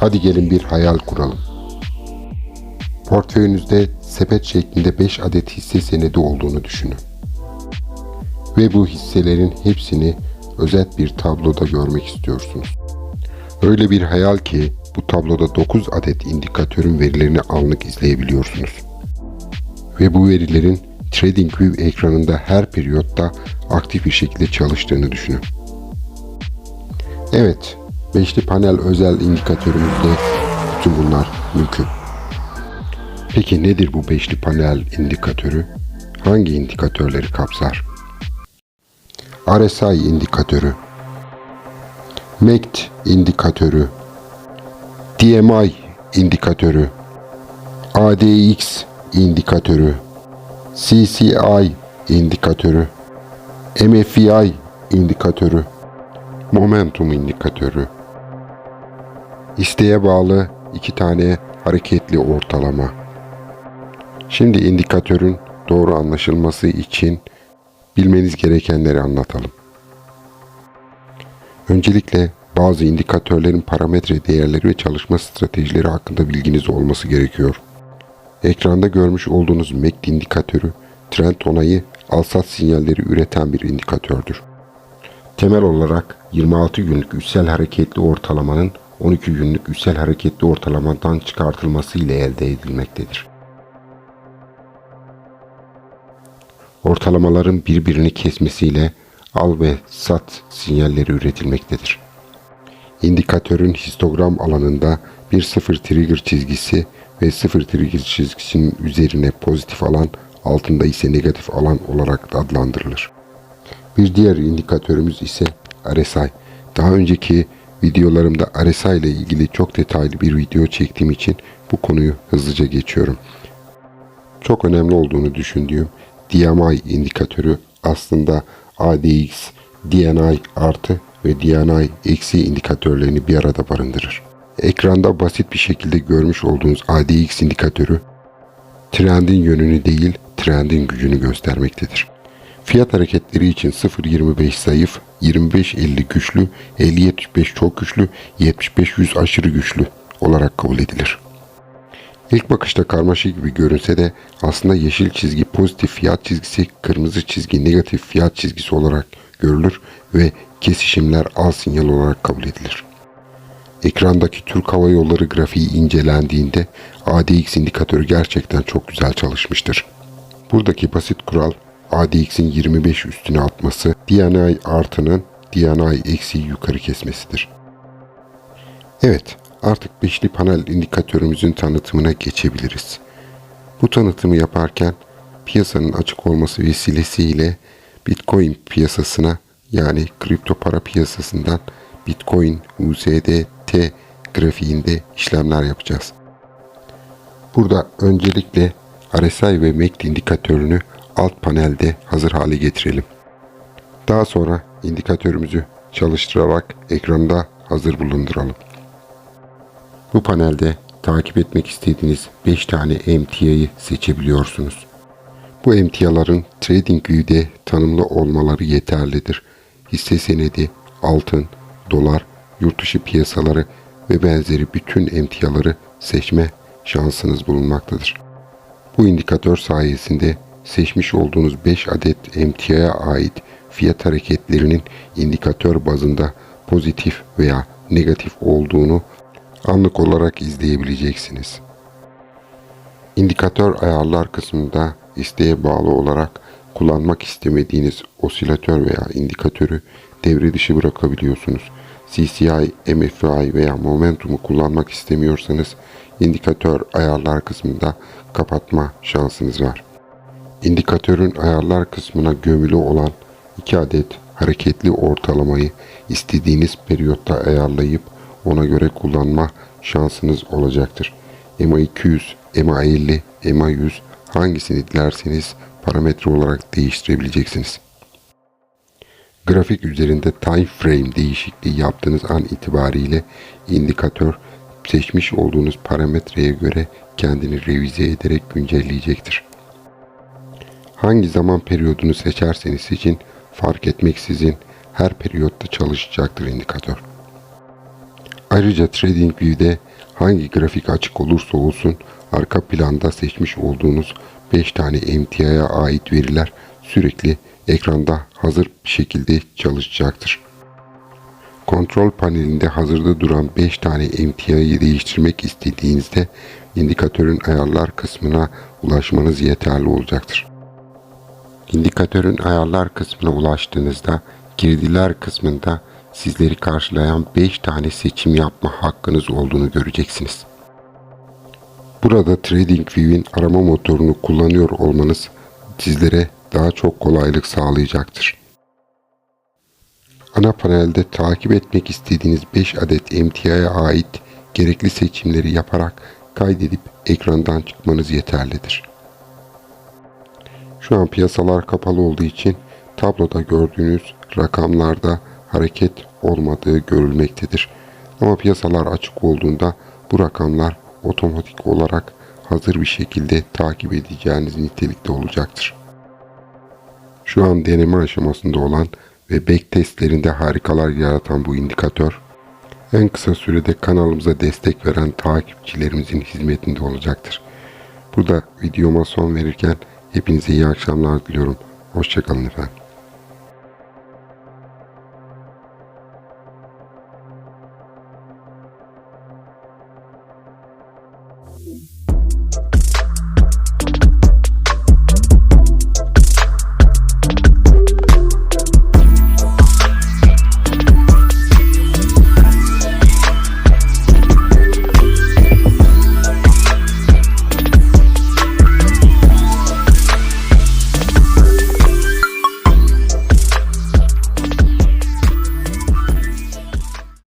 Hadi gelin bir hayal kuralım. Portföyünüzde sepet şeklinde 5 adet hisse senedi olduğunu düşünün. Ve bu hisselerin hepsini özet bir tabloda görmek istiyorsunuz. Öyle bir hayal ki bu tabloda 9 adet indikatörün verilerini anlık izleyebiliyorsunuz. Ve bu verilerin TradingView ekranında her periyotta aktif bir şekilde çalıştığını düşünün. Evet, beşli panel özel indikatörümüzde bütün bunlar mümkün. Peki nedir bu beşli panel indikatörü? Hangi indikatörleri kapsar? RSI indikatörü, MACD indikatörü, DMI indikatörü, ADX indikatörü, CCI indikatörü, MFI indikatörü, momentum indikatörü, isteğe bağlı iki tane hareketli ortalama. Şimdi indikatörün doğru anlaşılması için bilmeniz gerekenleri anlatalım. Öncelikle bazı indikatörlerin parametre değerleri ve çalışma stratejileri hakkında bilginiz olması gerekiyor. Ekranda görmüş olduğunuz MACD indikatörü trend onayı alsat sinyalleri üreten bir indikatördür. Temel olarak 26 günlük üstsel hareketli ortalamanın 12 günlük üstsel hareketli ortalamadan çıkartılması ile elde edilmektedir. Ortalamaların birbirini kesmesiyle al ve sat sinyalleri üretilmektedir. İndikatörün histogram alanında bir sıfır trigger çizgisi ve sıfır trigger çizgisinin üzerine pozitif alan, altında ise negatif alan olarak adlandırılır. Bir diğer indikatörümüz ise RSI. Daha önceki videolarımda RSI ile ilgili çok detaylı bir video çektiğim için bu konuyu hızlıca geçiyorum. Çok önemli olduğunu düşündüğüm DMI indikatörü aslında ADX, DNI artı ve DNI eksi indikatörlerini bir arada barındırır. Ekranda basit bir şekilde görmüş olduğunuz ADX indikatörü trendin yönünü değil trendin gücünü göstermektedir. Fiyat hareketleri için 0.25 zayıf, 25.50 güçlü, 50.75 çok güçlü, 75.100 aşırı güçlü olarak kabul edilir. İlk bakışta karmaşık gibi görünse de aslında yeşil çizgi pozitif fiyat çizgisi, kırmızı çizgi negatif fiyat çizgisi olarak görülür ve kesişimler al sinyal olarak kabul edilir. Ekrandaki Türk Hava Yolları grafiği incelendiğinde ADX indikatörü gerçekten çok güzel çalışmıştır. Buradaki basit kural ADX'in 25 üstüne atması, DNI artının DNI eksi yukarı kesmesidir. Evet, artık beşli panel indikatörümüzün tanıtımına geçebiliriz. Bu tanıtımı yaparken piyasanın açık olması vesilesiyle Bitcoin piyasasına yani kripto para piyasasından Bitcoin USDT grafiğinde işlemler yapacağız. Burada öncelikle RSI ve MACD indikatörünü alt panelde hazır hale getirelim. Daha sonra indikatörümüzü çalıştırarak ekranda hazır bulunduralım. Bu panelde takip etmek istediğiniz 5 tane emtiayı seçebiliyorsunuz. Bu emtiaların TradingView'de tanımlı olmaları yeterlidir. Hisse senedi, altın, dolar, yurt dışı piyasaları ve benzeri bütün emtiaları seçme şansınız bulunmaktadır. Bu indikatör sayesinde seçmiş olduğunuz 5 adet emtiaya ait fiyat hareketlerinin indikatör bazında pozitif veya negatif olduğunu anlık olarak izleyebileceksiniz. İndikatör ayarlar kısmında isteğe bağlı olarak kullanmak istemediğiniz osilatör veya indikatörü devre dışı bırakabiliyorsunuz. CCI, MFI veya momentumu kullanmak istemiyorsanız indikatör ayarlar kısmında kapatma şansınız var. İndikatörün ayarlar kısmına gömülü olan 2 adet hareketli ortalamayı istediğiniz periyotta ayarlayıp ona göre kullanma şansınız olacaktır. EMA 200, EMA 50, EMA 100 hangisini dilerseniz parametre olarak değiştirebileceksiniz. Grafik üzerinde time frame değişikliği yaptığınız an itibariyle indikatör seçmiş olduğunuz parametreye göre kendini revize ederek güncelleyecektir. Hangi zaman periyodunu seçerseniz seçin fark etmeksizin her periyotta çalışacaktır indikatör. Ayrıca TradingView'de hangi grafik açık olursa olsun arka planda seçmiş olduğunuz 5 tane emtiaya ait veriler sürekli ekranda hazır bir şekilde çalışacaktır. Kontrol panelinde hazırda duran 5 tane emtiayı değiştirmek istediğinizde indikatörün ayarlar kısmına ulaşmanız yeterli olacaktır. İndikatörün ayarlar kısmına ulaştığınızda girdiler kısmında sizleri karşılayan 5 tane seçim yapma hakkınız olduğunu göreceksiniz. Burada TradingView'in arama motorunu kullanıyor olmanız sizlere daha çok kolaylık sağlayacaktır. Ana panelde takip etmek istediğiniz 5 adet MTI'ye ait gerekli seçimleri yaparak kaydedip ekrandan çıkmanız yeterlidir. Şu an piyasalar kapalı olduğu için tabloda gördüğünüz rakamlarda hareket olmadığı görülmektedir. Ama piyasalar açık olduğunda bu rakamlar otomatik olarak hazır bir şekilde takip edeceğiniz nitelikte olacaktır. Şu an deneme aşamasında olan ve backtestlerinde harikalar yaratan bu indikatör en kısa sürede kanalımıza destek veren takipçilerimizin hizmetinde olacaktır. Burada videoma son verirken Hepinize iyi akşamlar diliyorum. Hoşçakalın efendim.